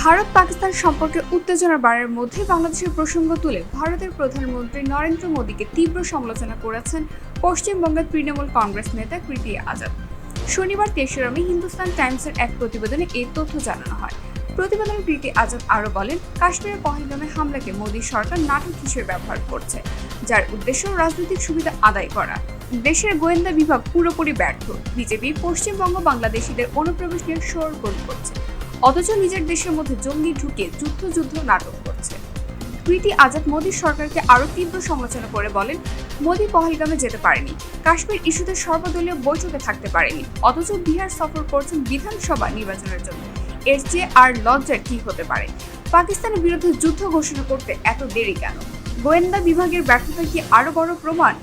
ভারত পাকিস্তান সম্পর্কে উত্তেজনা বাড়ার মধ্যে বাংলাদেশের প্রসঙ্গ তুলে ভারতের প্রধানমন্ত্রী নরেন্দ্র মোদীকে তীব্র সমালোচনা করেছেন পশ্চিমবঙ্গের তৃণমূল কংগ্রেস নেতা কৃতি আজাদ। শনিবার তেসরা মে হিন্দুস্তান টাইমসের এক প্রতিবেদনে এই তথ্য জানানো হয়। প্রতিবেদনে প্রীতি আজাদ আরও বলেন, কাশ্মীরের পহেলগামে হামলাকে মোদী সরকার নাটক হিসেবে ব্যবহার করছে, যার উদ্দেশ্য রাজনৈতিক সুবিধা আদায় করা। দেশের গোয়েন্দা বিভাগ পুরোপুরি ব্যর্থ। বিজেপি পশ্চিমবঙ্গ বাংলাদেশিদের অনুপ্রবেশ নিয়ে শোরগোল করছে। অথচ নিজের দেশের মধ্যে জঙ্গি ঢুকে যুদ্ধ যুদ্ধ নাটক করছে। প্রীতি আজাদ মোদীর সরকারকে আরও তীব্র সমালোচনা করে বলেন, মোদী পহেলগামে যেতে পারেনি। কাশ্মীর ইস্যুতে সর্বদলীয় বৈঠকে থাকতে পারেনি। অথচ বিহার সফর করছেন বিধানসভা নির্বাচনের জন্য। এর চেয়ে আর লজ্জার কি হতে পারে? পাকিস্তানের বিরুদ্ধে যুদ্ধ ঘোষণা করতে এত দেরি কেন? গোয়েন্দা বিভাগের ব্যর্থতা কি আরও বড় প্রমাণ?